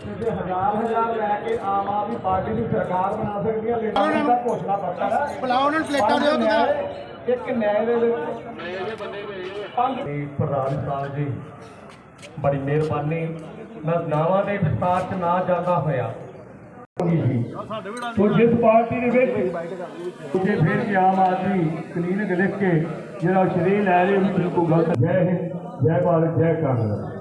ਜੇ ਹਜ਼ਾਰ ਹਜ਼ਾਰ ਲੈ ਕੇ ਆਮ ਆਦਮੀ ਪਾਰਟੀ ਦੀ ਸਰਕਾਰ ਬਣਾ ਸਕਦੀ ਹੈ ਲੇਕਿਨ ਦਾ ਘੋਸ਼ਣਾ ਪੱਤਰ ਹੈ। ਬੁਲਾਓ ਉਹਨਾਂ ਨੂੰ ਪਲੇਟਾਂ ਦਿਓ ਤੇ ਤੇ ਇੱਕ ਨਿਆਂ ਦੇ ਵਿੱਚ ਪੰਜ ਪ੍ਰਧਾਨ ਸਾਹਿਬ ਜੀ ਬੜੀ ਮਿਹਰਬਾਨੀ। ਮੈਂ ਨਾਵਾਂ ਦੇ ਵਿਸਤਾਰ ਚ ਨਾ ਜਾਂਦਾ ਹੋਇਆ। ਉਹ ਜਿਸ ਪਾਰਟੀ ਦੇ ਵਿੱਚ ਕਿ ਫਿਰ ਵੀ ਆਮ ਆਦਮੀ ਕਲੀਨਿਕ ਲਿਖ ਕੇ ਜਿਹੜਾ ਸ਼ਰੀਰ ਲੈ ਰਹੇ ਉਹ ਬਿਲਕੁਲ ਗਲਤ ਜੈ ਹਿੰਦ ਜੈ ਭਾਰਤ ਜੈ ਕਾਂਗਰਸ।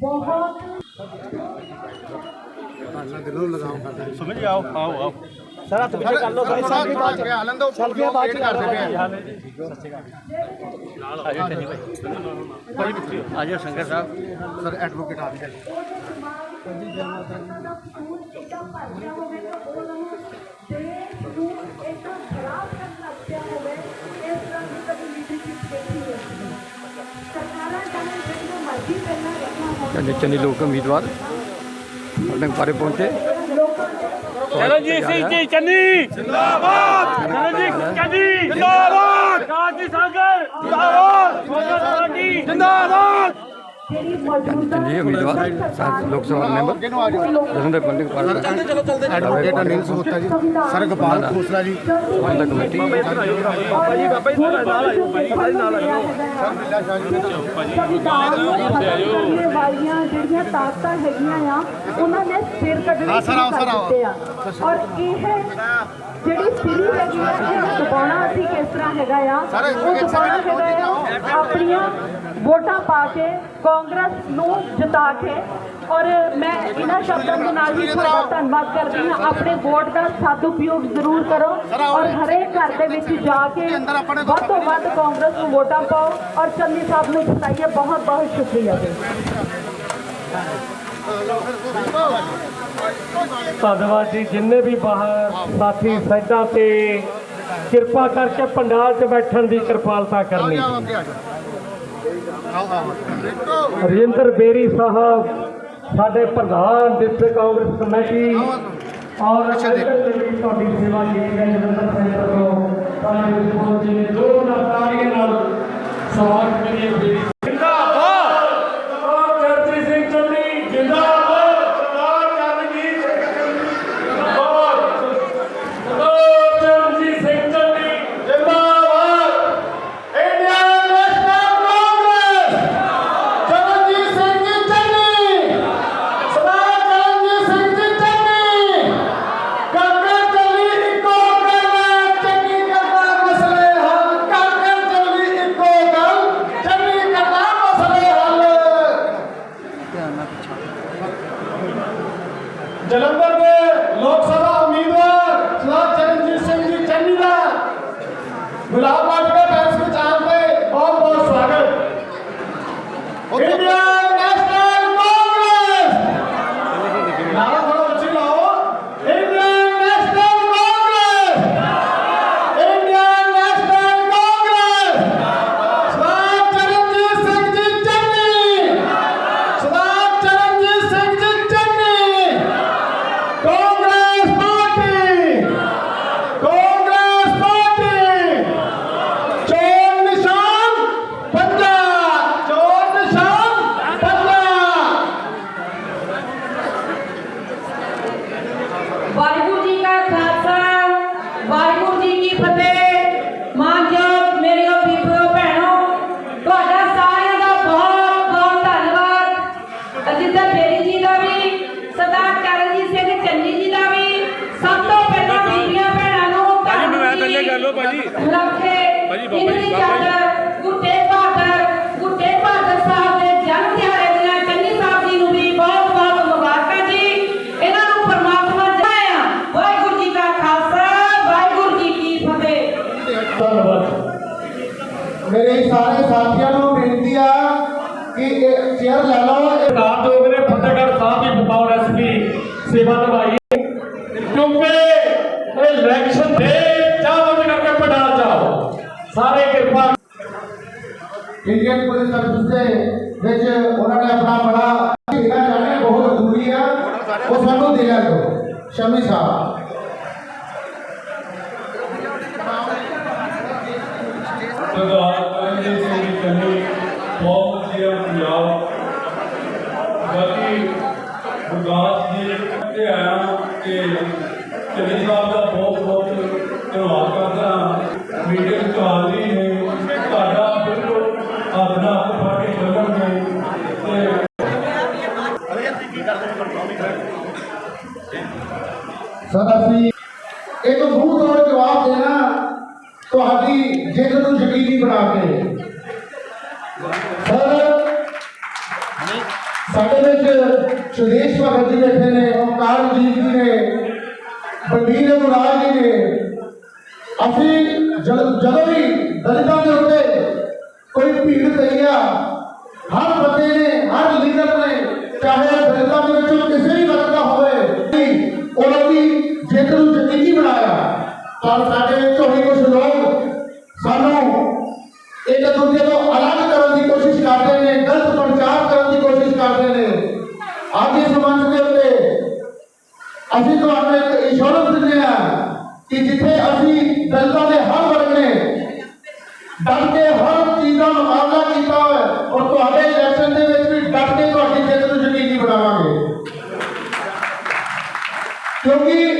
بہت اللہ دلوں لگاؤں سمجھ آؤ آؤ آؤ سر تو پیچھے کر لو بھائی سیلفی بات سیلفی بات کر رہے ہیں آج شنکر صاحب سر ایڈوکیٹ آ گئے چند چند لوگ امیدوار پارے پہنچے چرنجیت سنگھ جی چنی۔ زندہ باد چرنجیت سنگھ چنی۔ زندہ باد کاجی ساگر۔ زندہ باد زندہ باد ਚੰਨੀ ਉਮੀਦਵਾਰ ਲੋਕ ਸਭਾ ਮੈਂਬਰ ਦੇ Pandit party advocate Anil Sota ji sir Gopal Khosla ਜੀ ਪ੍ਰਬੰਧਕ ਕਮੇਟੀ ਬਾਬਾ ਜੀ ਬਾਬਾ ਜੀ ਨਾਲ ਆਇਓ ਬਾਬਾ ਜੀ ਨਾਲ ਆਇਓ ਵਾਲੀਆਂ ਜਿਹੜੀਆਂ ਤਾਕਤਾਂ ਹੈਗੀਆਂ ਆ ਉਹਨਾਂ ਨੇ ਸਿਰ ਕੱਢਣੇ ਸਰ। ਕਰ ਦਿੱਤੇ ਆ। ਔਰ ਇਹ ਜਿਹੜੀ ਸਿਰੀ ਹੈਗੀ ਆ ਇਹ ਦਬਾਉਣਾ ਅਸੀਂ ਕਿਸ ਤਰ੍ਹਾਂ ਹੈਗਾ ਆ? ਉਹ ਦਬਾਉਣਾ ਹੈਗਾ ਆ ਆਪਣੀਆਂ ਵੋਟਾਂ ਪਾ ਕੇ ਕਾਂਗਰਸ ਨੂੰ ਜਿਤਾ ਕੇ ਔਰ ਮੈਂ ਇਹਨਾਂ ਸ਼ਬਦਾਂ ਦੇ ਨਾਲ ਹੀ ਤੁਹਾਡਾ ਧੰਨਵਾਦ ਕਰਦੀ ਹਾਂ। ਆਪਣੇ ਵੋਟ ਦਾ ਸਦ ਜ਼ਰੂਰ ਕਰੋ ਔਰ ਹਰੇਕ ਘਰ ਦੇ ਵਿੱਚ ਜਾ ਕੇ ਵੱਧ ਤੋਂ ਵੱਧ ਕਾਂਗਰਸ ਨੂੰ ਵੋਟਾਂ ਪਾਓ ਔਰ ਚੰਨੀ ਸਾਹਿਬ ਨੂੰ ਜਿਤਾਈਏ ਬਹੁਤ ਬਹੁਤ ਸ਼ੁਕਰੀਆ ਧੰਨਵਾਦ ਜੀ। ਜਿੰਨੇ ਵੀ ਬਾਹਰ ਸਾਥੀ ਸਾਈਡਾਂ ਤੇ ਕਿਰਪਾ ਕਰਕੇ ਪੰਡਾਲ 'ਚ ਬੈਠਣ ਦੀ ਕਿਰਪਾਲਤਾ ਕਰਨੀ ਆਓ ਅੱਗੇ ਆ ਜਾਓ ਆਓ ਆਓ ਰਜਿੰਦਰ ਬੇਰੀ ਸਾਹਿਬ ਸਾਡੇ ਪ੍ਰਧਾਨ ਡਿਸਟ੍ਰਿਕਟ ਕਾਂਗਰਸ ਕਮੇਟੀ ਔਰ ਅੰਦਰ ਦੇ ਵੀ ਤੁਹਾਡੀ ਸੇਵਾ ਕੀਤੀ ਗਈ ਜਨਰਲ ਸੈਂਟਰ ਤੋਂ ਸਾਰੇ ਵਿਸ਼ਵ ਜੀ ਨੇ ਦੋ ਨਤਾਰੀਆਂ ਨਾਲ ਸਵਾਗਤ Santa Fria. ਅਸੀਂ ਤੁਹਾਨੂੰ ਇੱਕ ਇੰਸ਼ੋਰੈਂਸ ਦਿੰਦੇ ਆ ਕਿ ਜਿੱਥੇ ਅਸੀਂ ਦਲਿਤਾਂ ਦੇ ਹਰ ਵਰਗ ਨੇ ਡਟ ਕੇ ਹਰ ਚੀਜ਼ ਦਾ ਮੁਕਾਬਲਾ ਕੀਤਾ ਹੈ ਔਰ ਤੁਹਾਡੇ ਇਲੈਕਸ਼ਨ ਦੇ ਵਿੱਚ ਵੀ ਡਟ ਕੇ ਤੁਹਾਡੀ ਜਿੱਤ ਨੂੰ ਯਕੀਨੀ ਬਣਾਵਾਂਗੇ ਕਿਉਂਕਿ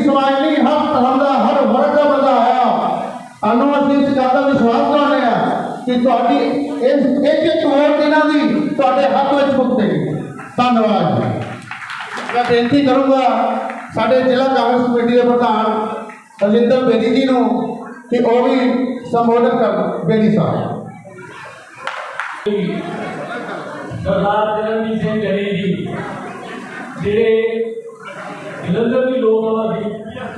ਸਿਰਫ ਸਮਾਜ ਨਹੀਂ ਹਰ ਧਰਮ ਦਾ, ਹਰ ਵਰਗ ਦਾ ਬੰਦਾ ਆਇਆ ਸਾਨੂੰ ਅਸੀਂ ਇਸ ਗੱਲ ਦਾ ਵਿਸ਼ਵਾਸ ਕਰਾਉਂਦੇ ਆ ਕਿ ਤੁਹਾਡੀ ਇਸ ਇੱਕ ਇੱਕ ਵੋਟ ਇਹਨਾਂ ਦੀ ਤੁਹਾਡੇ ਹੱਥ ਵਿੱਚ ਪੁੱਗੇਗੀ ਧੰਨਵਾਦ ਮੈਂ ਬੇਨਤੀ ਕਰੂੰਗਾ ਸਾਡੇ ਜ਼ਿਲ੍ਹਾ ਕਾਂਗਰਸ ਕਮੇਟੀ ਦੇ ਪ੍ਰਧਾਨ ਰਜਿੰਦਰ ਬੇਦੀ ਜੀ ਨੂੰ ਕਿ ਉਹ ਵੀ ਸੰਬੋਧਨ ਕਰਨ, ਬੇਦੀ ਸਾਹਿਬ। ਸਰਦਾਰ ਚਰਨਜੀਤ ਸਿੰਘ ਚੰਨੀ ਜੀ, ਜਿਹੜੇ ਜਲੰਧਰ ਦੀ ਲੋਕ ਸਭਾ ਦੀ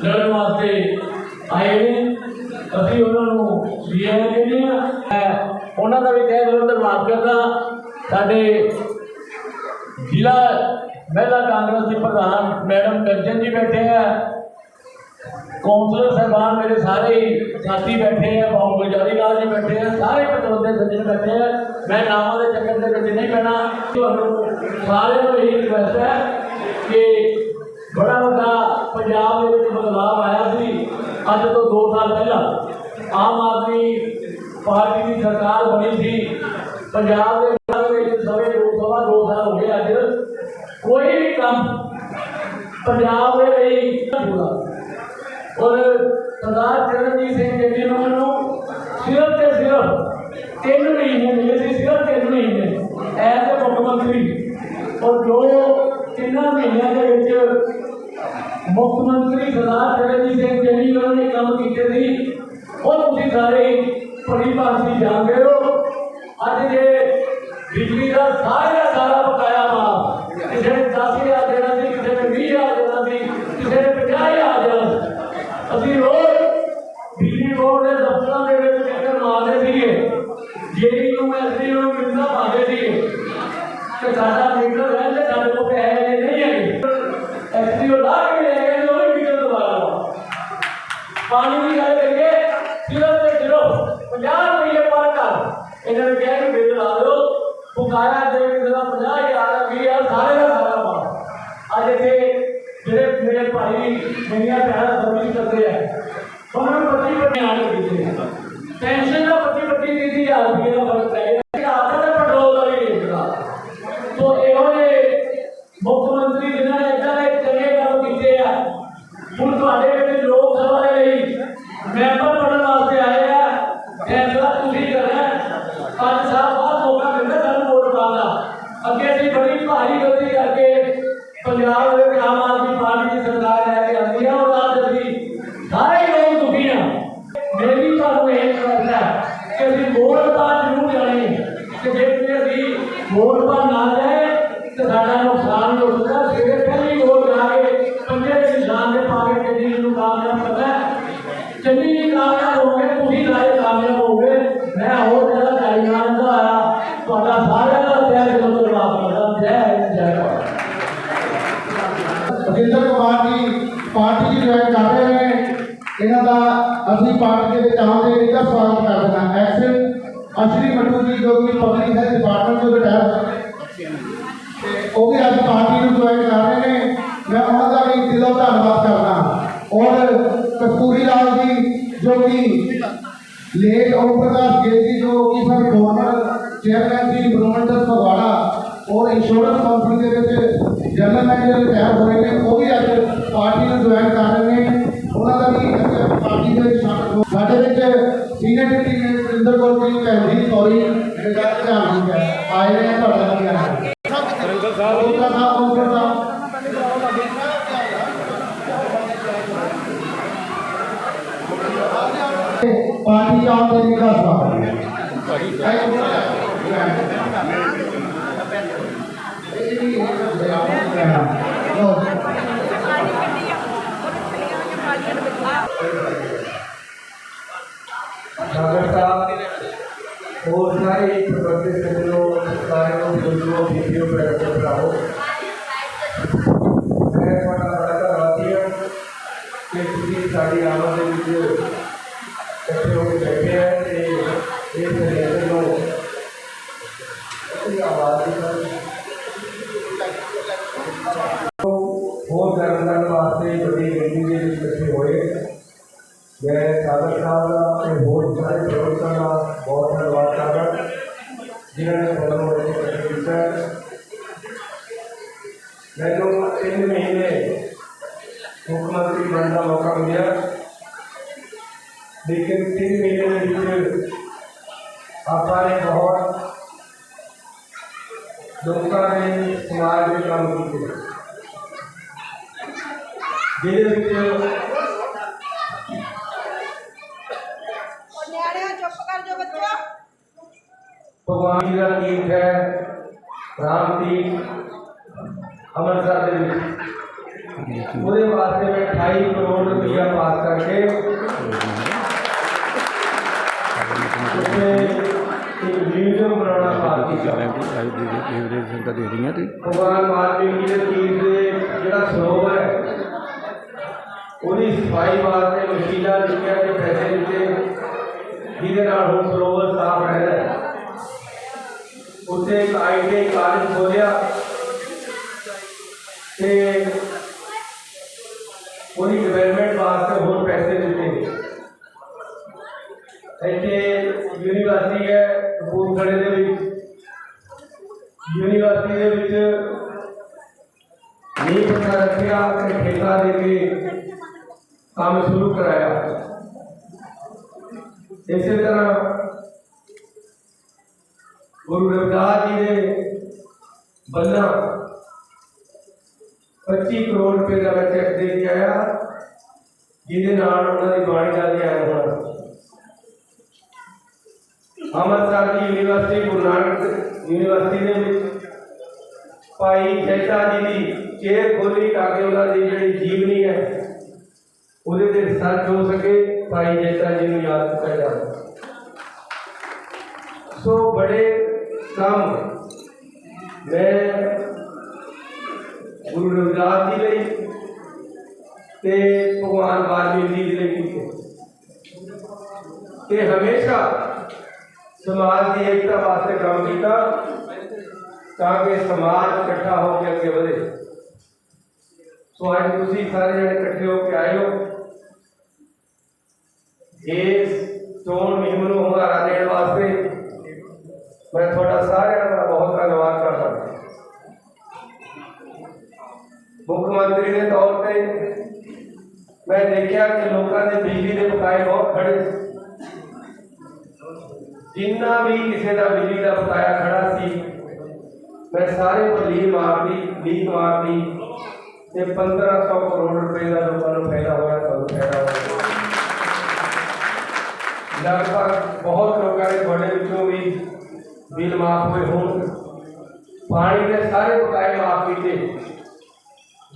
ਲੜਨ ਵਾਸਤੇ ਆਏ ਨੇ। ਅਸੀਂ ਉਹਨਾਂ ਨੂੰ ਜੀਆ ਕਹਿੰਦੇ ਆ। ਉਹਨਾਂ ਦਾ ਵੀ ਤਹਿ ਦਿਲੋਂ ਧੰਨਵਾਦ ਕਰਦਾ। ਸਾਡੇ ਜ਼ਿਲ੍ਹਾ ਮਹਿਲਾ ਕਾਂਗਰਸ ਦੇ ਪ੍ਰਧਾਨ ਮੈਡਮ ਕੰਚਨ ਜੀ ਬੈਠੇ ਆ। ਕੌਂਸਲਰ ਸਾਹਿਬਾਨ ਮੇਰੇ ਸਾਰੇ ਸਾਥੀ ਬੈਠੇ ਆ। ਬਾਬੂ ਗੁਜਾਰੀ ਲਾਲ ਜੀ ਬੈਠੇ ਆ। ਸਾਰੇ ਪਤਵੰਦੇ ਸੱਜਣ ਬੈਠੇ ਆ। ਮੈਂ ਨਾਮਾਂ ਦੇ ਚੱਕਰ ਦੇ ਵਿੱਚ ਨਹੀਂ ਪੈਣਾ। ਤੁਹਾਨੂੰ ਸਾਰਿਆਂ ਨੂੰ ਇਹ ਰਿਕਵੈਸਟ ਹੈ ਕਿ ਬੜਾ ਵੱਡਾ ਪੰਜਾਬ ਦੇ ਵਿੱਚ ਬਦਲਾਅ ਆਇਆ ਸੀ। ਅੱਜ ਤੋਂ 2 ਸਾਲ ਪਹਿਲਾਂ ਆਮ ਆਦਮੀ ਪਾਰਟੀ ਦੀ ਸਰਕਾਰ ਬਣੀ ਸੀ। ਪੰਜਾਬ ਦੇ ਵਿੱਚ ਸਵੇ ਲੋਕ ਸਭਾ 2 ਸਾਲ ਹੋ ਗਏ ਅੱਜ। ਕੋਈ ਵੀ ਕੰਮ ਪੰਜਾਬ ਦੇ ਲਈ ਨਹੀਂ ਔਰ ਸਰਦਾਰ ਚਰਨਜੀਤ ਸਿੰਘ ਜੀ ਨੂੰ ਮੈਨੂੰ ਸਿਰਫ ਤੇ ਸਿਰਫ ਤਿੰਨ ਮਹੀਨੇ ਮਿਲੇ ਸੀ, ਸਿਰਫ ਤਿੰਨ ਮਹੀਨੇ ਐਜ਼ ਮੁੱਖ ਮੰਤਰੀ। ਔਰ ਜੋ ਤਿੰਨਾਂ ਮਹੀਨਿਆਂ ਦੇ ਵਿੱਚ ਮੁੱਖ ਮੰਤਰੀ ਸਰਦਾਰ ਚਰਨਜੀਤ ਸਿੰਘ ਚੰਨੀ ਉਹਨਾਂ ਨੇ ਕੰਮ ਕੀਤੇ ਸੀ, ਉਹ ਤੁਸੀਂ ਸਾਰੇ ਭਲੀ ਭਾਂਤੀ ਜਾਣਦੇ ਹੋ। ਅੱਜ ਜੇ ਬਿਜਲੀ ਦਾ ਸਾਰਾ ਸਾਰਾ ਬਕਾਇਆ ਮਾਫ ਕਿਸੇ ਨੇ 10000 ਦੇਣਾ ਸੀ, ਕਿਸੇ ਨੇ 20000 ਦੇਣਾ ਸੀ, ਕਿਸੇ ਨੇ 50000 ਦੇਣਾ ਸੀ, ਅਸੀਂ ਰੋਜ਼ ਬਿਜਲੀ ਬੋਰਡ ਦੇ ਦਫ਼ਤਰਾਂ ਦੇ ਵਿੱਚ ਚੱਕਰ ਮਾਰਦੇ ਸੀਗੇ। ਜਿਹੜੀ ਨੂੰ ਐਸਡੀ ਨੂੰ ਮਿਲਦਾ ਪਾਉਂਦੇ ਸੀਗੇ। ਕਿ ਸਾਡਾ ਮੀਟਰ ਰਹਿੰਦੇ, ਸਾਡੇ ਕੋਲ ਪੈਸੇ ਪਾਣੀ ਦੀ ਗੱਲ ਕਰੀਏ ਸਿਰਫ ਤੇ ਸਿਰਫ 50 ਰੁਪਏ ਪਰ ਘਰ ਇਹਨਾਂ ਨੇ ਕਿਹਾ ਕਿ ਬਿੱਲ ਲਾ ਦਿਓ। ਬੁਕਾਇਆ ਦੇ ਕਿਸੇ ਦਾ 50000 20000 ਸਾਰੇ ਦਾ ਸਾਰਾ ਮਾਰ ਅੱਜ ਇੱਥੇ ਜਿਹੜੇ ਮੇਰੇ ਭਾਈ, ਮੇਰੀਆਂ ਭੈਣਾਂ ਸਰਵਿਸ ਕਰਦੇ ਆ। ਉਹਨਾਂ ਨੂੰ 25 25 ਆਣ ਕੀਤੇ ਪੈਨਸ਼ਨ ਦਾ 25 25 ਤੀਹ ਰੁਪਏ ਦਾ ਫ਼ਰਕ ਪੈ eu ਦਾ ਸਵਾਗਤ ਕਰਦੇ ਐਕਸ ਅਸ਼ਰੀ ਮੱਟੂ ਜੀ ਜੋ ਕਿ ਪਬਲਿਕ ਹੈਲਥ ਡਿਪਾਰਟਮੈਂਟ ਤੋਂ ਰਿਟਾਇਰ ਤੇ ਉਹ ਵੀ ਅੱਜ ਪਾਰਟੀ ਨੂੰ ਜੁਆਇਨ ਕਰ ਰਹੇ ਨੇ। ਮੈਂ ਉਹਨਾਂ ਦਾ ਵੀ ਦਿਲੋਂ ਧੰਨਵਾਦ ਕਰਦਾ। ਔਰ ਕਸਤੂਰੀ ਲਾਲ ਜੀ ਜੋ ਕਿ ਲੇਟ ਓਮ ਪ੍ਰਕਾਸ਼ ਗਿੱਲ ਜੀ ਜੋ ਕਿ ਸਾਡੇ ਗਵਰਨਰ ਚੇਅਰਮੈਨ ਸੀ ਇੰਪਰੂਵਮੈਂਟ ਫਗਵਾੜਾ, ਔਰ ਇੰਸ਼ੋਰੈਂਸ ਕੰਪਨੀ ਦੇ ਵਿੱਚ ਜਨਰਲ ਮੈਨੇਜਰ ਰਿਟਾਇਰ ਹੋਏ ਨੇ, ਉਹ ਵੀ ਅੱਜ ਪਾਰਟੀ ਨੂੰ ਜੁਆਇਨ ਕਰ ਰਹੇ ਨੇ। ਉਹਨਾਂ ਦਾ ਵੀ ਪਾਰਟੀ ਦੇ ਵਿੱਚ ਸਾਡੇ ਵਿੱਚ senior deputy mayor Surinder Kaur ji ਭੈਣ ਜੀ ਸੌਰੀ ਮੇਰੇ ਦਾ ਧਿਆਨ ਨਹੀਂ ਹੈ ਆਏ ਨੇ ਤੁਹਾਡਾ ਨਾਲ ਗਿਆ ਹੈ ਰੰਗਲ ਸਾਹਿਬ ਉਹਦਾ ਨਾਮ ਉਹਦਾ ਨਾਮ ਪਾਰਟੀ ਚਾਹੁੰਦੇ ਨਹੀਂ ਦਾ ਸਵਾਗਤ ਡਾਕਟਰ اور نہ ایک طبقے سے جو سارے بزرگوں بیٹیوں پہ اثر نہ ہو میں بڑا لڑکا راضی ہوں۔ کہ پوری ساری آمد مجھے اکٹھے ہو کے بیٹھے ہیں۔ کہ ایک لیتے لو آواز ਅੰਮ੍ਰਿਤਸਰ ਦੇ ਵਿੱਚ ਉਹਦੇ ਵਾਸਤੇ ਮੈਂ 28 ਕਰੋੜ ਰੁਪਇਆ ਪਾਸ ਕਰਕੇ ਉੱਥੇ ਇੱਕ ਮਿਊਜ਼ੀਅਮ ਬਣਾਉਣਾ ਪਾਸ ਕੀਤਾ ਸੰਗਤ ਦੇ ਰਹੀਆਂ ਤੇ ਭਗਵਾਨ ਵਾਲਮੀਕੀ ਦੇ ਤੀਰਥ ਦੇ ਜਿਹੜਾ ਸਰੋਵਰ ਹੈ ਉਹਦੀ ਸਫਾਈ ਵਾਸਤੇ ਵਸੀਲਾ ਲਿਖਿਆ ਤੇ ਪੈਸੇ ਦਿੱਤੇ ਜਿਹਦੇ ਨਾਲ ਹੁਣ ਸਰੋਵਰ ਸਾਫ਼ ਰਹਿੰਦਾ ਹੈ ਉੱਥੇ ਇੱਕ ਆਈਟੀ ਕਾਲਜ ਖੋਲਿਆ کہ کوئی ڈیولپمنٹ وہاں سے بہت پیسے ملتے ہیں۔ یونیورسٹی ہے کپورکھڑے دے وچ۔ یونیورسٹی دے وچ نہیں پتہ رکھیا کہ ٹھیکہ دے کے کام شروع کرایا۔ اسی طرح گرو رویداس جی نے بلنا 25 ਕਰੋੜ ਰੁਪਏ ਦਾ ਮੈਂ ਚੈੱਕ ਦੇ ਕੇ ਆਇਆ ਜਿਹਦੇ ਨਾਲ ਉਹਨਾਂ ਦੀ ਬਾਣੀ ਦਾ ਅਧਿਐਨ ਹੋਣਾ ਅੰਮ੍ਰਿਤਸਰ ਦੀ ਯੂਨੀਵਰਸਿਟੀ ਗੁਰੂ ਨਾਨਕ ਯੂਨੀਵਰਸਿਟੀ ਦੇ ਵਿੱਚ ਭਾਈ ਜੈਤਾ ਜੀ ਦੀ ਚੇਅਰ ਖੋਲੀ ਤਾਂ ਕਿ ਉਹਨਾਂ ਦੀ ਜਿਹੜੀ ਜੀਵਨੀ ਹੈ ਉਹਦੇ ਤੇ ਰਿਸਰਚ ਹੋ ਸਕੇ ਭਾਈ ਜੈਤਾ ਜੀ ਨੂੰ ਯਾਦ ਕੀਤਾ ਜਾਵੇ ਸੋ ਬੜੇ ਕੰਮ ਮੈਂ ਗੁਰੂ ਰਵਿਦਾਸ ਜੀ ਲਈ ਤੇ ਭਗਵਾਨ ਵਾਲਮੀਕੀ ਜੀ ਲਈ ਕੀਤੇ ਤੇ ਹਮੇਸ਼ਾ ਸਮਾਜ ਦੀ ਏਕਤਾ ਵਾਸਤੇ ਕੰਮ ਕੀਤਾ ਤਾਂ ਕਿ ਸਮਾਜ ਇਕੱਠਾ ਹੋ ਕੇ ਅੱਗੇ ਵਧੇ ਸੋ ਅੱਜ ਤੁਸੀਂ ਸਾਰੇ ਜਣੇ ਇਕੱਠੇ ਹੋ ਕੇ ਆਏ ਹੋ ਇਸ ਚੋਣ ਮੁਹਿੰਮ ਨੂੰ ਹੁੰਗਾਰਾ ਦੇਣ ਵਾਸਤੇ ਮੈਂ ਤੁਹਾਡਾ ਸਾਰਿਆਂ ਦਾ ਬਹੁਤ ਮੁੱਖ ਮੰਤਰੀ ਦੇ ਤੌਰ ਤੇ ਮੈਂ ਦੇਖਿਆ ਕਿ ਲੋਕਾਂ ਦੇ ਬਿਜਲੀ ਦੇ ਬਕਾਏ ਬਹੁਤ ਖੜੇ ਸੀ ਜਿੰਨਾ ਵੀ ਕਿਸੇ ਦਾ ਬਿਜਲੀ ਦਾ ਬਕਾਇਆ ਖੜਾ ਸੀ ਮੈਂ ਸਾਰੇ ਪਰ ਲੀ ਮਾਰਦੀ ਲੀਕ ਮਾਰਦੀ ਤੇ 1500 ਕਰੋੜ ਰੁਪਏ ਦਾ ਲੋਕਾਂ ਨੂੰ ਫਾਇਦਾ ਹੋਇਆ ਤੁਹਾਨੂੰ ਫਾਇਦਾ ਹੋਇਆ ਲਗਭਗ ਬਹੁਤ ਲੋਕਾਂ ਦੇ ਤੁਹਾਡੇ ਵਿੱਚੋਂ ਵੀ ਬਿੱਲ ਮਾਫ ਹੋਏ ਹੋਣ ਪਾਣੀ ਦੇ ਸਾਰੇ ਬਕਾਏ ਮਾਫ ਕੀਤੇ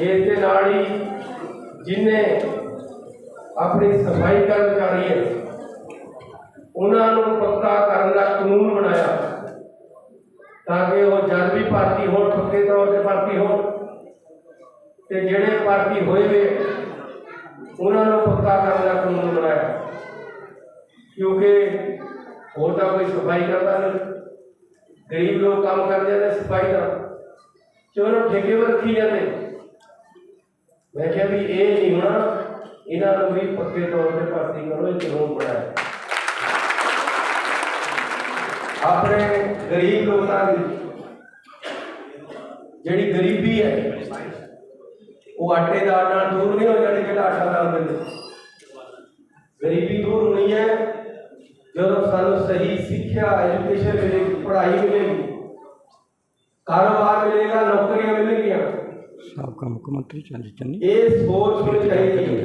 ਇਸ ਦੇ ਨਾਲ ਹੀ ਜਿਨੇ ਆਪਣੀ ਸਫ਼ਾਈ ਕਰਮਚਾਰੀ ਹੈ, ਉਹਨਾਂ ਨੂੰ ਪੱਕਾ ਕਰਨ ਦਾ ਕਾਨੂੰਨ ਬਣਾਇਆ ਤਾਂ ਕਿ ਉਹ ਜਦ ਵੀ ਭਰਤੀ ਹੋਣ, ਪੱਕੇ ਤੌਰ ਤੇ ਭਰਤੀ ਹੋਣ ਤੇ ਜਿਹੜੇ ਭਰਤੀ ਹੋਏ ਵੇ ਉਹਨਾਂ ਨੂੰ ਪੱਕਾ ਕਰਨ ਦਾ ਕਾਨੂੰਨ ਬਣਾਇਆ। ਕਿਉਂਕਿ ਹੋਰ ਤਾਂ ਕੋਈ ਸਫ਼ਾਈ ਕਰਦਾ ਨਹੀਂ। ਗਰੀਬ ਲੋਕ ਕੰਮ ਕਰਦੇ ਨੇ ਸਫ਼ਾਈ ਦਾ ਚਲੋ ਠੇਕੇ میں کہ بھی یہ نہیں ہونا کو بھی پکے طور پہ بھرتی کرو یہ قانون بنایا اپنے گریب لوگوں کی جڑی گریبی ہے وہ آٹے دار دور نہیں ہو جانی جا آٹا دار دیں گریبی دور ہونی ہے جب سانو صحیح سیکھا ایجوکیشن ملے گی پڑھائی ملے گی کاروبار ملے گا نوکریاں ملے گی ਸਾਬਕਾ ਮੁੱਖ ਮੰਤਰੀ ਚੰਦੀ ਚੰਨੀ। ਇਹ ਸੋਚ ਹੋਣੀ ਚਾਹੀਦੀ ਹੈ?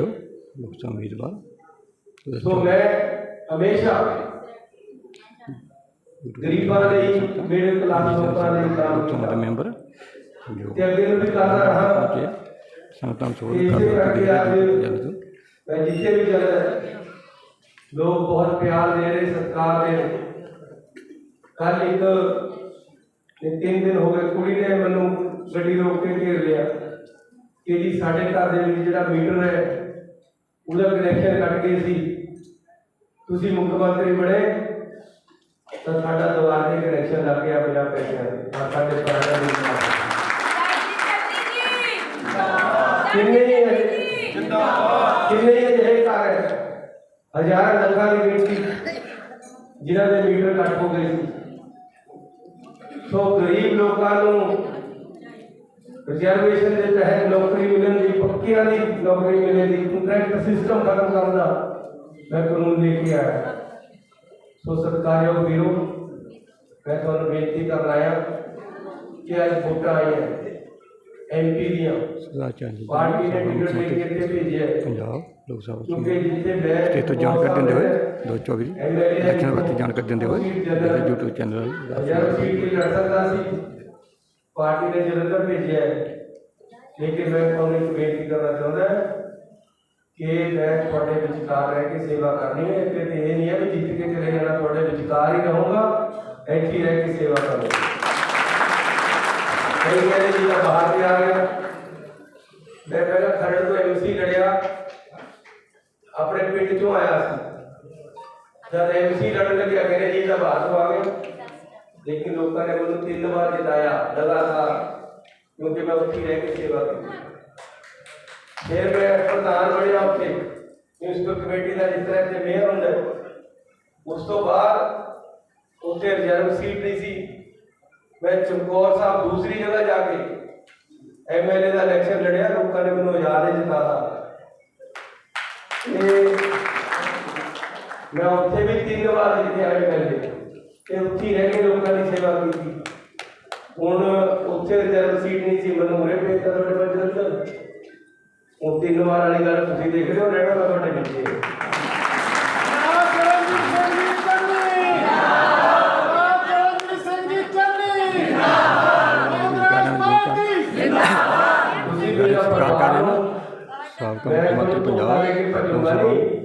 ਲੋਕ ਸਭਾ ਉਮੀਦਵਾਰ। ਸੋ ਮੈਂ ਹਮੇਸ਼ਾ ਗਰੀਬਾਂ ਲਈ ਮਿਡਲ ਕਲਾਸ ਲੋਕਾਂ ਲਈ ਕੰਮ ਕੀਤਾ ਮੈਂਬਰ। ਤੇ ਅੱਗੇ ਨੂੰ ਵੀ ਕਰਦਾ ਰਹਾ। ਸੰਗਤਾਂ ਸੋਧ ਇਸੇ ਕਰ ਕਰਕੇ ਅੱਜ ਜਲਦ ਤੋਂ। ਮੈਂ ਜਿੱਥੇ ਵੀ ਜਾਂਦਾ ਲੋਕ ਬਹੁਤ ਪਿਆਰ ਦੇ ਰਹੇ ਸਤਿਕਾਰ ਦੇ ਰਹੇ। ਕੱਲ ਇੱਕ ਤਿੰਨ ਦਿਨ ਹੋ ਗਏ ਕੁੜੀ ਨੇ ਮੈਨੂੰ ਗੱਡੀ ਰੋਕ ਕੇ ਘੇਰ ਲਿਆ ਕਿ ਜੀ ਸਾਡੇ ਘਰ ਦੇ ਵਿੱਚ ਜਿਹੜਾ ਮੀਟਰ ਹੈ ਉਹਦਾ ਕਨੈਕਸ਼ਨ ਕੱਟ ਗਏ ਸੀ। ਤੁਸੀਂ ਮੁੱਖ ਮੰਤਰੀ ਬਣੇ ਤਾਂ ਸਾਡਾ ਦੁਆਰ ਦੇ ਕਨੈਕਸ਼ਨ ਲੱਗ ਗਿਆ ਬਿਨਾਂ ਪੈਸਿਆਂ ਦੇ। ਆਹ ਸਾਡੇ ਪਰਾਇਆ ਦੀ ਬਾਤ। ਕਿੰਨੇ ਹੀ? ਹੈ ਕਿੰਨੇ ਹੀ ਅਜਿਹੇ ਘਰ ਹੈ? ਹਜ਼ਾਰ ਲੱਖਾਂ ਦੀ ਗਿਣਤੀ ਜਿਨ੍ਹਾਂ ਦੇ ਮੀਟਰ ਕੱਟ ਹੋ ਗਏ ਸੀ। ਸੋ ਗਰੀਬ ਲੋਕਾਂ ਨੂੰ ਰਿਜ਼ਰਵੇਸ਼ਨ ਦੇ ਤਹਿਤ ਨੌਕਰੀ ਮਿਲਣ ਦੀ ਪੱਕਿਆਂ ਦੀ ਨੌਕਰੀ ਮਿਲਣ ਦੀ ਕੰਟਰੈਕਟ ਸਿਸਟਮ ਖਤਮ ਕਰਨ ਦਾ ਮੈਂ ਕਾਨੂੰਨ ਲੈ ਕੇ ਆਇਆ ਸੋ ਸਤਿਕਾਰਯੋਗ ਵੀਰੋ ਮੈਂ ਤੁਹਾਨੂੰ ਬੇਨਤੀ ਕਰਨ ਆਇਆ ਕਿ ਅੱਜ ਵੋਟਾਂ ਆਈਆਂ ਐਮਪੀ ਦੀਆਂ ਸਦਾ ਚੰਦੀ ਪਾਰਟੀ ਨੇ ਟਿਕਟ ਦੇ ਕੇ ਇੱਥੇ ਭੇਜਿਆ ਹੈ। ਪੰਜਾਬ ਲੋਕ ਸਭਾ ਕਿਉਂਕਿ ਜਿੱਥੇ ਮੈਂ ਤੇ ਤੋਂ ਜਾਣਕਾਰੀ ਦਿੰਦੇ ਹੋਏ 2024 ਇਲੈਕਸ਼ਨ ਬਾਰੇ ਜਾਣਕਾਰੀ ਦਿੰਦੇ ਹੋਏ ਮੇਰੇ YouTube ਚੈਨਲ ਹਜ਼ਾਰ ਸੀਟ ਤੇ ਲੜ ਸਕਦਾ ਸੀ پارٹی نے جلندھر بھیجا ہے۔ لیکن میں قوم بےنتی کرنا چاہتا کہ میں تھوڑے وچکار رہ کے سیوا کرنی ہے۔ کہ یہ نہیں ہے کہ جیت کے چلے جانا، تھوڑے وچکار ہی رہوں گا، ایتھی رہ کے سیوا کروں۔ کئی کہہ رہے جیتا باہر بھی آ گیا۔ میں پہلے خرڑ تو ایم سی لڑیا۔ اپنے پنڈ چوں آیا سی؟ جب ایم سی لڑنے لگیا کہ جیتا باہر تو آ گیا۔ لیکن لوگوں نے مجھے تین جتایا، لگاتار، کیونکہ میں اٹھی رہ کے سیوا کی۔ پھر میں پردھان بنیا اتنے میونسپل کمیٹی کا جس طرح سے میئر ہوں، اس تو بعد اتنے ریزرو سیٹ نہیں سی۔ میں چمکور صاحب دوسری جگہ جا کے ایم ایل اے کا الیکشن لڑیا، لوگوں نے مجھے یاد ہی جتایا میں اتنے بھی تین بار جیتے ایم ایل اے ਤੇ ਉੱਥੇ ਰਹਿ ਕੇ ਲੋਕਾਂ ਦੀ ਸੇਵਾ ਕੀਤੀ। ਹੁਣ ਉੱਥੇ ਰਿਜ਼ਰਵ ਸੀਟ ਨਹੀਂ ਸੀ ਮੈਨੂੰ ਮੁਰੇ ਭੇਜਤਾ ਤੁਹਾਡੇ ਕੋਲ ਜਲੰਧਰ ਉਹ ਤਿੰਨ ਵਾਰ ਵਾਲੀ ਗੱਲ ਤੁਸੀਂ ਦੇਖ ਰਹੇ ਹੋ ਰਹਿਣਾ ਮੈਂ ਤੁਹਾਡੇ ਪਿੱਛੇ ਸਾਬਕਾ ਮੁੱਖ ਮੰਤਰੀ ਪੰਜਾਬ ਲੋਕ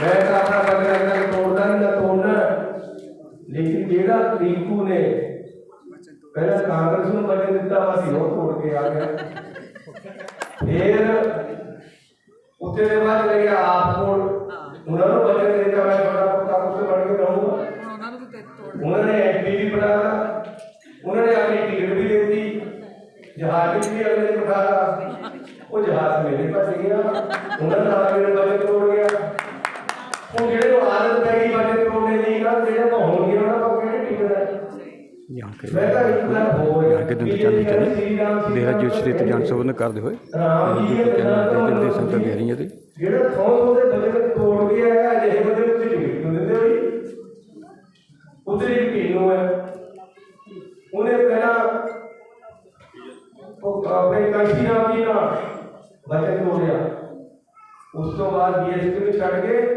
میں تو اپنا کبھی رکھنا کہ توڑنا نہیں نہ توڑنا لیکن جیڑا ٹریکو نے پہلے کانگرس نے بڑے دیتا بس ہی اور توڑ کے آگیا پھر اتنے دے بعد لے گیا آپ توڑ انہوں نے بڑے دیتا میں بڑا پتا اس سے بڑھ کے رہوں گا انہوں نے ایک بی بھی بڑھا رہا انہوں نے اپنی ٹکٹ بھی دے دی جہاز بھی اگلے نے بڑھا رہا وہ جہاز میرے پاس گیا انہوں نے آپ میرے بڑے توڑ گیا ਉਹ ਜਿਹੜੇ ਨੂੰ ਆਦਤ ਪੈ ਗਈ ਬਾਕੀ ਕੋਨੇ ਦੀ ਨਾ ਜਿਹੜਾ ਤਾਂ ਹੋਣ ਗਿਆ ਉਹਨਾਂ ਦਾ ਕਿਹੜੇ ਟਿਕਦਾ ਯਾਂ ਕੇ ਮੈਂ ਤਾਂ ਇੱਕ ਗੱਲ ਹੋਰ ਯਾਂ ਕੇ ਦਿਨ ਚੰਦੀ ਚੰਦੀ ਦੇਹਾ ਜੋਸ਼ ਦੇ ਤਜਾਨ ਸਬੰਧ ਕਰਦੇ ਹੋਏ। ਰਾਮ ਜੀ ਦੇ ਚੰਦ ਦੇ ਸੰਤ ਗਹਿਰੀਆਂ ਦੇ ਜਿਹੜਾ ਥੋਂ ਥੋਂ ਦੇ ਬੰਦੇ ਨੂੰ ਤੋੜ ਕੇ ਆਇਆ ਅਜਿਹੇ ਬੰਦੇ ਨੂੰ ਤੁਸੀਂ ਜਮੀਨ ਨੂੰ ਦਿੰਦੇ ਹੋਈ ਉਧਰ ਹੀ ਭੀਨੂ ਹੈ ਉਹਨੇ ਪਹਿਲਾਂ ਉਹ ਆਪਣੇ ਕਾਸ਼ੀ ਨਾਮ ਦੀ ਨਾ ਬਚਨ ਬੋਲਿਆ ਉਸ ਤੋਂ ਬਾਅਦ ਬੀਐਸਪੀ ਨੂੰ ਛੱਡ ਕੇ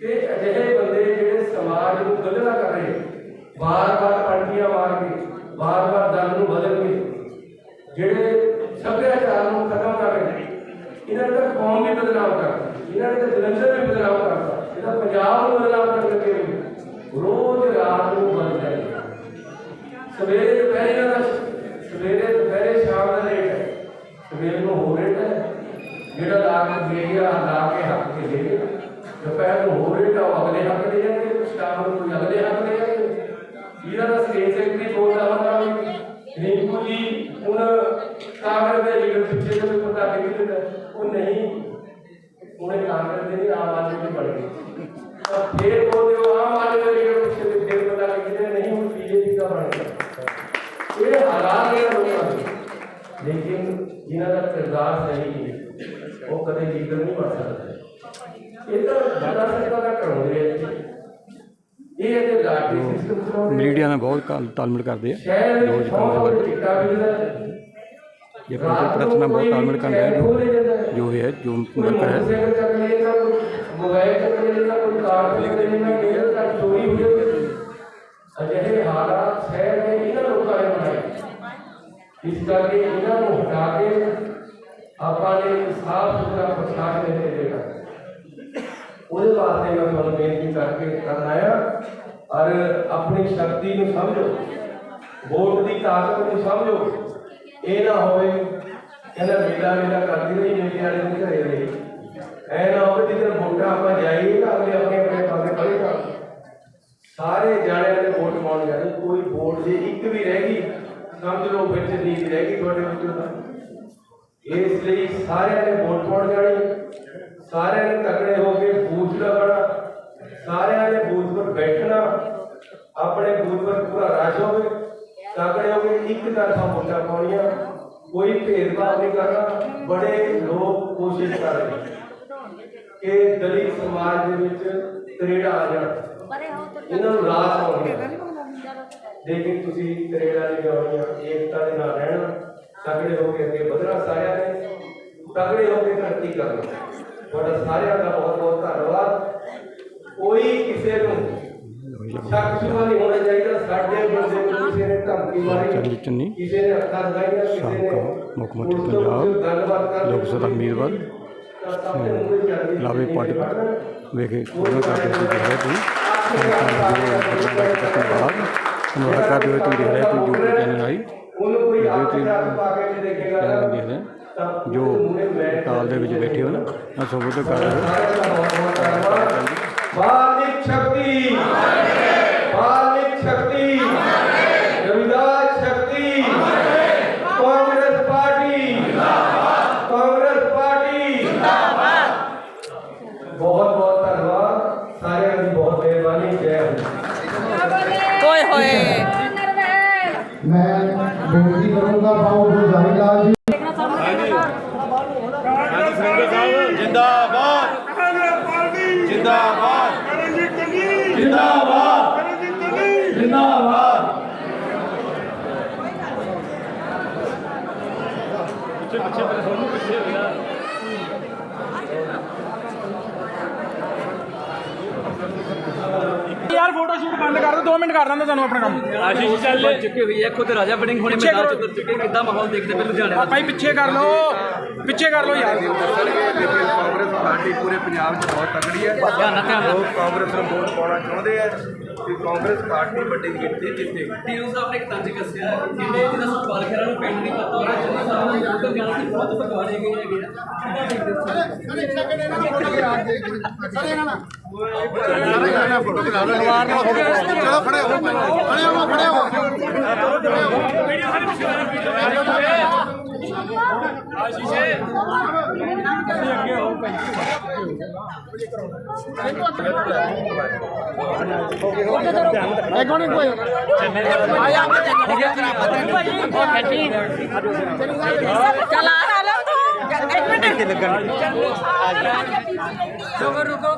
ਕਿ ਅਜਿਹੇ ਬੰਦੇ ਜਿਹੜੇ ਸਮਾਜ ਨੂੰ ਗੰਧਲਾ ਕਰ ਰਹੇ ਵਾਰ-ਵਾਰ ਪਲਟੀਆਂ ਮਾਰ ਕੇ, ਵਾਰ-ਵਾਰ ਦਲ ਨੂੰ ਬਦਲ ਕੇ, ਜਿਹੜੇ ਸੱਭਿਆਚਾਰ ਨੂੰ ਖਤਮ ਕਰ ਰਹੇ ਇਹਨਾਂ ਨੇ ਤਾਂ ਕੌਮ ਵੀ ਬਦਨਾਮ ਕਰਤਾ ਇਹਨਾਂ ਨੇ ਤਾਂ ਜਲੰਧਰ ਵੀ ਬਦਨਾਮ ਕਰਤਾ ਇਹਦਾ ਪੰਜਾਬ ਨੂੰ ਬਦਨਾਮ ਕਰਨ ਲੱਗੇ ਰੋਜ਼ ਰਾਤ ਨੂੰ ਬਦਲ ਜਾਂਦੇ ਸਵੇਰੇ ਦੁਪਹਿਰੇ ਦਾ ਸਵੇਰੇ ਦੁਪਹਿਰੇ ਸ਼ਾਮ ਦਾ ਰੇਟ ਹੈ। ਸਵੇਰ ਨੂੰ ਹੋ ਰੇਟ ਹੈ। ਜਿਹੜਾ ਲਾ ਕੇ ਗੇੜੀਆ ਲਾ ਕੇ ਹੱਥ ਕੇ ਦੇ ਦੁਪਹਿਰ ਨੂੰ ਹੋ ਰੇਟ ਆ ਉਹ ਅਗਲੇ ਹੱਕ ਦੇ ਜਾਣਗੇ ਸ਼ਾਮ ਨੂੰ ਕੋਈ ਅਗਲੇ ਹੱਕ ਦੇ ਜਾਣਗੇ ਇਹਦਾ ਦਾ ਸਟੇਜ ਸੈਕਟਰੀ ਬੋਲਦਾ ਹੁੰਦਾ ਵੀ ਰਿੰਕੂ ਜੀ ਹੁਣ ਕਾਂਗਰਸ ਦੇ ਲੀਡਰ ਪਿੱਛੇ ਤੋਂ ਪਤਾ ਨਹੀਂ ਦਿੰਦਾ ਉਹ ਨਹੀਂ ਉਹਨੇ ਕਾਂਗਰਸ ਦੇ ਨਹੀਂ ਆਮ ਆਦਮੀ ਦੇ ਬਣ ਗਏ ਤਾਂ ਫੇਰ ਬੋਲਦੇ ਹੋ ਆਮ ਆਦਮੀ ਦੇ ਲੀਡਰ ਪਿੱਛੇ ਤੋਂ ਫੇਰ ਪਤਾ ਨਹੀਂ ਕਿਤੇ ਨਹੀਂ ਹੁਣ ਬੀਜੇਪੀ ਦਾ ਬਣ ਗਿਆ ਇਹ ਹਾਲਾਤ ਨੇ ਲੋਕਾਂ ਦੇ ਲੇਕਿਨ ਜਿਨ੍ਹਾਂ ਦਾ ਕਿਰਦਾਰ ਸਹੀ ਨਹੀਂ ਉਹ ਕਦੇ ਲੀਡਰ ਨਹੀਂ ਬਣ ਸਕਦੇ ਮੀਡੀਆ ਨਾਲ ਬਹੁਤ ਤਾਲਮੇਲ ਕਰਦੇ ਆ ਜੋ ਜਿਤਾਉਂਦੇ یہ پرتھنا بہت تالمل کر دیا ہے جو ہے جو ملکہ ہے۔ اس کر کے انہوں ہٹا کے آپ نے صاف ستھرا پرشاس دینے دے گا ਉਹਦੇ ਵਾਸਤੇ ਮੈਂ ਤੁਹਾਨੂੰ ਬੇਨਤੀ ਕਰਕੇ ਕਰਨ ਆਇਆ ਔਰ ਆਪਣੀ ਸ਼ਕਤੀ ਨੂੰ ਸਮਝੋ, ਵੋਟ ਦੀ ਤਾਕਤ ਨੂੰ ਸਮਝੋ। ਇਹ ਨਾ ਹੋਵੇ ਕਹਿੰਦਾ ਮੇਲਾ ਮੇਲਾ ਕਰਦੀ ਰਹੀ ਮੇਲੇ ਵਾਲੇ ਦੇ ਘਰੇ ਰਹੀ। ਐ ਨਾ ਹੋਵੇ ਜਿੱਦਾਂ ਵੋਟਾਂ ਆਪਾਂ ਜਾਈਏ ਤਾਂ ਅਗਲੇ ਆਪਣੇ ਆਪਣੇ ਪਾਸੇ ਪੜੇਗਾ ਸਾਰੇ ਜਾਣਿਆਂ ਨੇ ਵੋਟ ਪਾਉਣ ਜਾਣੀ ਕੋਈ ਵੋਟ ਜੇ ਇੱਕ ਵੀ ਰਹਿ ਗਈ, ਸਮਝ ਲਓ ਵਿੱਚ ਨੀਂਦ ਰਹਿ ਗਈ ਤੁਹਾਡੇ ਵਿੱਚੋਂ ਤਾਂ। ਇਸ ਲਈ ਸਾਰਿਆਂ ਨੇ ਵੋਟ ਪਾਉਣ ਜਾਣੀ। ਸਾਰਿਆਂ ਨੇ ਤਕੜੇ ਹੋ ਕੇ ਬੂਥ ਲਗਾਉਣਾ ਸਾਰਿਆਂ ਨੇ ਬੂਥ ਪਰ ਬੈਠਣਾ, ਆਪਣੇ ਬੂਥ ਪਰ ਪੂਰਾ ਰਸ਼ ਹੋਵੇ, ਤਕੜੇ ਹੋ ਕੇ ਇੱਕ ਤਰਫਾ ਵੋਟਾਂ ਪਾਉਣੀਆਂ, ਕੋਈ ਭੇਦਭਾਵ ਨਹੀਂ ਕਰਨਾ, ਬੜੇ ਲੋਕ ਕੋਸ਼ਿਸ਼ ਕਰ ਰਹੇ ਕਿ ਦਲਿਤ ਸਮਾਜ ਦੇ ਵਿੱਚ ਤਰੇੜਾ ਆ ਜਾਣ। ਇਹਨਾਂ ਨੂੰ ਰਾਸ ਆਉਣੀ ਲੇਕਿਨ ਤੁਸੀਂ ਤਰੇੜਾ ਨਹੀਂ ਗਾਉਣੀਆਂ ਏਕਤਾ ਦੇ ਨਾਲ ਰਹਿਣਾ, ਤਕੜੇ ਹੋ ਕੇ ਅੱਗੇ ਵਧਣਾ ਸਾਰਿਆਂ ਨੇ, ਤਕੜੇ ਹੋ ਕੇ ਤਰੱਕੀ ਕਰਨਾ। ਤੁਹਾਡਾ ਸਾਰਿਆਂ ਦਾ ਬਹੁਤ ਬਹੁਤ ਧੰਨਵਾਦ ਕੋਈ ਕਿਸੇ ਨੂੰ ਸ਼ੱਕ ਸ਼ੁਬਾ ਨਹੀਂ ਹੋਣਾ ਚਾਹੀਦਾ ਸਾਡੇ ਬੰਦੇ ਨੂੰ ਕਿਸੇ ਨੇ ਧਮਕੀ ਮਾਰੀ ਚੰਨੀ ਚੰਨੀ ਕਿਸੇ ਨੇ ਅੱਖਾਂ ਲਗਾਈਆਂ ਕਿਸੇ ਨੇ ਸਾਬਕਾ ਮੁੱਖ ਮੰਤਰੀ ਪੁਲਿਸ ਤੋਂ ਪੰਜਾਬ, ਕੁਛ ਗੱਲਬਾਤ ਕਰ ਲੋਕ ਸਭਾ ਉਮੀਦਵਾਰ, ਤਾਂ ਸਭ ਦੇ ਮੂੰਹ ਵਿੱਚ ਚੜ੍ਹਦੀ ਲਾਵੇ ਨਹੀਂ ਪਾਰਟੀ ਵੜਨਾ। ਵੇਖੇ ਉਹਨਾਂ ਕਰਦੇ ਸੀ ਦੇਖ ਰਹੇ ਤੁਸੀਂ ਮੁਲਾਕਾਤ ਹੋਈ ਤੁਸੀਂ ਦੇਖ ਰਹੇ ਤੁਸੀਂ ਜੋ ਚੈਨਲ ਆਈ ਉਹਨੂੰ ਕੋਈ ਇਹਦੇ ਆਪ ਤੇ ਹੱਥ ਪਾ ਕੇ ਨਹੀਂ ਦੇਖੇਗਾ ਚੈਨਲ ਦੇਖ ਰਹੇ ਤਾਂ ਜੋ ਕਾਲ ਦੇ ਵਿੱਚ ਬੈਠੇ ਹੋ ਨਾ ਮੈਂ ਸਬੂਤ ਕਰ ਰਹੇ ਹੋ ਵਾਲਿਕ ਸ਼ਕਤੀ ਵਾਲਿਕ ਮਿੰਟ ਕਰ ਦਿੰਦਾ ਤੁਹਾਨੂੰ ਆਪਣਾ ਕੰਮ। ਆਸ਼ੀਸ਼ ਚੱਲ। ਚੁੱਕੇ ਹੋਈ ਹੈ ਖੁਦ ਰਾਜਾ ਵੜਿੰਗ ਹੋਣੇ ਮੈਦਾਨ ਚ। ਉਤਰ ਚੁੱਕੇ ਕਿੱਦਾਂ ਮਾਹੌਲ ਦੇਖਦੇ ਪਏ ਲੁਧਿਆਣੇ ਦਾ? ਭਾਈ ਪਿੱਛੇ ਕਰ ਲਓ। ਪਿੱਛੇ ਕਰ ਲਓ ਯਾਰ। ਕਾਂਗਰਸ ਪਾਰਟੀ ਪੂਰੇ ਪੰਜਾਬ 'ਚ ਬਹੁਤ ਤਕੜੀ ਹੈ। ਧਿਆਨ ਨਾਲ, ਧਿਆਨ ਨਾਲ। ਲੋਕ ਕਾਂਗਰਸ ਨੂੰ ਵੋਟ ਪਾਉਣਾ ਚਾਹੁੰਦੇ ਆ। ਕਿ ਕਾਂਗਰਸ ਪਾਰਟੀ ਵੱਡੀ ਗਿਣਤੀ ਜਿੱਤੇ ਟੀਮ ਸਾਹਿਬ ਨੇ ਇੱਕ ਤੰਜ ਕੱਸਿਆ ਕਿੰਨੇ ਜਿਹਦਾ ਸੁਖਪਾਲ ਖਹਿਰਾ ਨੂੰ ਪਿੰਡ ਨਹੀਂ ਪਤਾ ਹੋਣਾ ਚੰਨੀ ਸਾਹਿਬ ਨੂੰ ਉੱਧਰ ਜਾਣਾ ਸੀ ਬਹੁਤ ਪਕਵਾੜੇ ਗਏ ਹੈਗੇ ਆ ਚਲੋ ਖੜੇ ਹੋ ਖੜੇ ਹੋ ਖੜੇ ਹੋ चला रहा तो एक मिनट रुको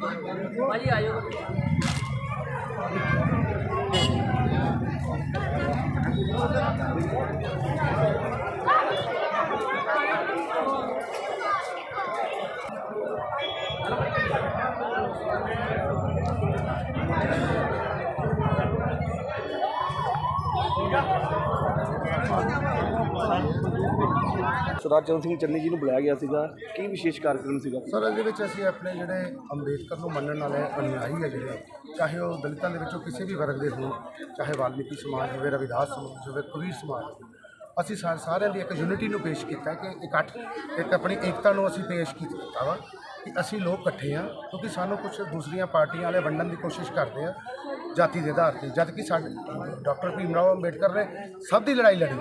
ਇੱਕ ਮਿੰਟ ਰੁਕੋ ਰੁਕੋ ਸਰਦਾਰ ਚਰਨ ਸਿੰਘ ਚੰਨੀ ਜੀ ਨੂੰ ਬੁਲਾਇਆ ਗਿਆ ਸੀਗਾ। ਕੀ ਵਿਸ਼ੇਸ਼ ਕਾਰਜਕ੍ਰਮ ਸੀਗਾ? ਸਰ, ਇਹਦੇ ਵਿੱਚ ਅਸੀਂ ਆਪਣੇ ਜਿਹੜੇ ਅੰਬੇਦਕਰ ਨੂੰ ਮੰਨਣ ਵਾਲੇ ਅਨੁਯਾਈ ਹੈ ਜਿਹੜੇ, ਚਾਹੇ ਉਹ ਦਲਿਤਾਂ ਦੇ ਵਿੱਚੋਂ ਕਿਸੇ ਵੀ ਵਰਗ ਦੇ ਹੋਣ, ਚਾਹੇ ਵਾਲਮੀਕੀ ਸਮਾਜ ਹੋਵੇ, ਰਵਿਦਾਸ ਸਮਾਜ ਹੋਵੇ ਕਬੀਰ ਸਮਾਜ ਹੋਵੇ। ਅਸੀਂ ਸਾਰਿਆਂ ਦੀ ਇੱਕ ਯੂਨਿਟੀ ਨੂੰ ਪੇਸ਼ ਕੀਤਾ ਕਿ ਇਕੱਠ, ਇੱਕ ਆਪਣੀ ਏਕਤਾ ਨੂੰ ਅਸੀਂ ਪੇਸ਼ ਕੀਤਾ ਵਾ ਕਿ ਅਸੀਂ ਲੋਕ ਇਕੱਠੇ ਆ ਕਿਉਂਕਿ ਸਾਨੂੰ ਕੁਝ ਦੂਸਰੀਆਂ ਪਾਰਟੀਆਂ ਵਾਲੇ ਵੰਡਣ ਦੀ ਕੋਸ਼ਿਸ਼ ਕਰਦੇ ਆ, ਜਾਤੀ ਦੇ ਆਧਾਰ ਤੇ। ਜਦ ਕਿ ਸਾਡੇ, ਡਾਕਟਰ ਭੀਮ ਰਾਓ ਅੰਬੇਡਕਰ ਨੇ ਸਭ ਦੀ ਲੜਾਈ ਲੜੀ।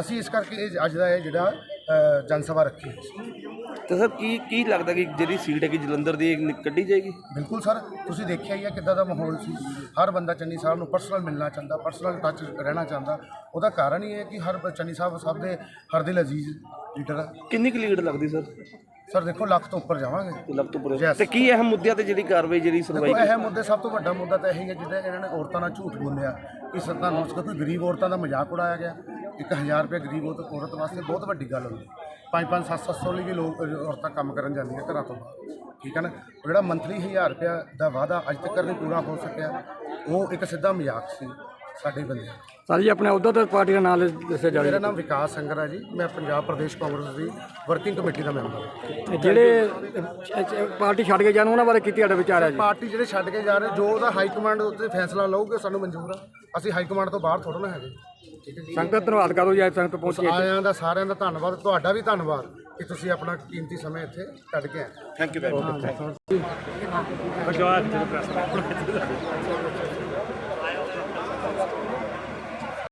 ਅਸੀਂ ਇਸ ਕਰਕੇ ਇਹ ਅੱਜ ਦਾ ਇਹ ਜਿਹੜਾ ਅ, ਜਨ ਸਭਾ ਰੱਖੀ ਹੈ ਤੇ ਸਰ ਕੀ ਕੀ ਲੱਗਦਾ ਕਿ ਜਿਹੜੀ ਸੀਟ ਹੈ ਕਿ ਜਲੰਧਰ ਦੀ ਇਹ ਕੱਢੀ ਜਾਏਗੀ? ਬਿਲਕੁਲ ਸਰ ਤੁਸੀਂ ਦੇਖਿਆ ਹੀ ਹੈ ਕਿੱਦਾਂ ਦਾ ਮਾਹੌਲ ਸੀ। ਹਰ ਬੰਦਾ ਚੰਨੀ ਸਾਹਿਬ ਨੂੰ ਪਰਸਨਲ ਮਿਲਣਾ ਚਾਹੁੰਦਾ ਪਰਸਨਲ ਟੱਚ ਰਹਿਣਾ ਚਾਹੁੰਦਾ। ਉਹਦਾ ਕਾਰਨ ਹੀ ਇਹ ਹੈ ਕਿ ਹਰ ਚੰਨੀ ਸਾਹਿਬ ਸਭ ਦੇ ਹਰ ਦਿਲ ਅਜ਼ੀਜ਼ ਲੀਡਰ ਆ। ਕਿੰਨੀ ਕੁ ਲੀਡ ਲੱਗਦੀ ਸਰ? ਸਰ ਦੇਖੋ ਲੱਖ ਤੋਂ ਉੱਪਰ ਜਾਵਾਂਗੇ। ਲੱਭ ਤੋਂ ਪੂਰੇ Yes. ਤੇ ਕੀ ਅਹਿਮ ਮੁੱਦਿਆਂ ਤੇ ਜਿਹੜੀ ਕਾਰਵਾਈ ਜਿਹੜੀ ਸੁਣਵਾਈ ਦੇਖੋ ਇਹ ਮੁੱਦੇ ਸਭ ਤੋਂ ਵੱਡਾ ਮੁੱਦਾ ਤਾਂ ਇਹੀ ਹੈ ਜਿਹਦੇ ਇਹਨਾਂ ਨੇ ਔਰਤਾਂ ਨਾਲ ਝੂਠ ਬੋਲਿਆ ਕਿ ਸੱਤਾ ਨੂੰ ਕੋਈ ਗਰੀਬ ਔਰਤਾਂ ਦਾ ਮਜ਼ਾਕ ਉਡਾਇਆ ਗਿਆ। 1000 ਰੁਪਏ ਗਰੀਬ ਔਰਤ ਔਰਤ ਵਾਸਤੇ ਬਹੁਤ ਵੱਡੀ ਗੱਲ ਹੁੰਦੀ 5-5 7-700 ਲਈ ਵੀ ਲੋਕ ਔਰਤਾਂ ਕੰਮ ਕਰਨ ਜਾਂਦੀਆਂ ਘਰਾਂ ਤੋਂ ਬਾਹਰ। ਠੀਕ ਹੈ ਨਾ? ਜਿਹੜਾ ਮੰਥਲੀ 1000 ਰੁਪਏ ਦਾ ਵਾਅਦਾ ਅੱਜ ਤੱਕ ਨਹੀਂ ਪੂਰਾ ਹੋ ਸਕਿਆ ਉਹ ਇੱਕ ਸਿੱਧਾ ਮਜ਼ਾਕ ਸੀ ਸਾਡੇ ਬੰਦੇ ਸਰ ਜੀ ਆਪਣੇ ਉਧਰ ਦਾ ਪਾਰਟੀ ਦਾ ਨਾਮ ਦੱਸਿਆ ਜਾਵੇ ਮੇਰਾ ਨਾਮ ਵਿਕਾਸ ਸੰਗਰ ਹੈ ਜੀ ਮੈਂ ਪੰਜਾਬ ਪ੍ਰਦੇਸ਼ ਕਾਂਗਰਸ ਦੀ ਵਰਕਿੰਗ ਕਮੇਟੀ ਦਾ ਮੈਂਬਰ ਹਾਂ। ਜਿਹੜੇ ਪਾਰਟੀ ਛੱਡ ਕੇ ਜਾਣ ਉਹਨਾਂ ਬਾਰੇ ਕੀ ਤੁਹਾਡਾ ਵਿਚਾਰ ਹੈ ਜੀ? ਪਾਰਟੀ ਜਿਹੜੇ ਛੱਡ ਕੇ ਜਾ ਰਹੇ ਜੋ ਉਹਦਾ ਹਾਈ ਕਮਾਂਡ ਉੱਤੇ ਫੈਸਲਾ ਲਊਗੇ ਸਾਨੂੰ ਮਨਜ਼ੂਰ ਆ। ਅਸੀਂ ਹਾਈ ਕਮਾਂਡ ਤੋਂ ਬਾਹਰ ਥੋੜਾ ਨਾ ਹੈਗੇ। ਹੈ ਸੰਗਤ ਧੰਨਵਾਦ ਕਰੋ ਜੀ ਅੱਜ ਸੰਗਤ ਪਹੁੰਚੀ ਹੈ ਆਇਆਂ ਦਾ ਸਾਰਿਆਂ ਦਾ ਧੰਨਵਾਦ ਤੁਹਾਡਾ ਵੀ ਧੰਨਵਾਦ ਕਿ ਤੁਸੀਂ ਆਪਣਾ ਕੀਮਤੀ ਸਮਾਂ ਇੱਥੇ ਕੱਢ ਕੇ ਆਏ। Thank you very much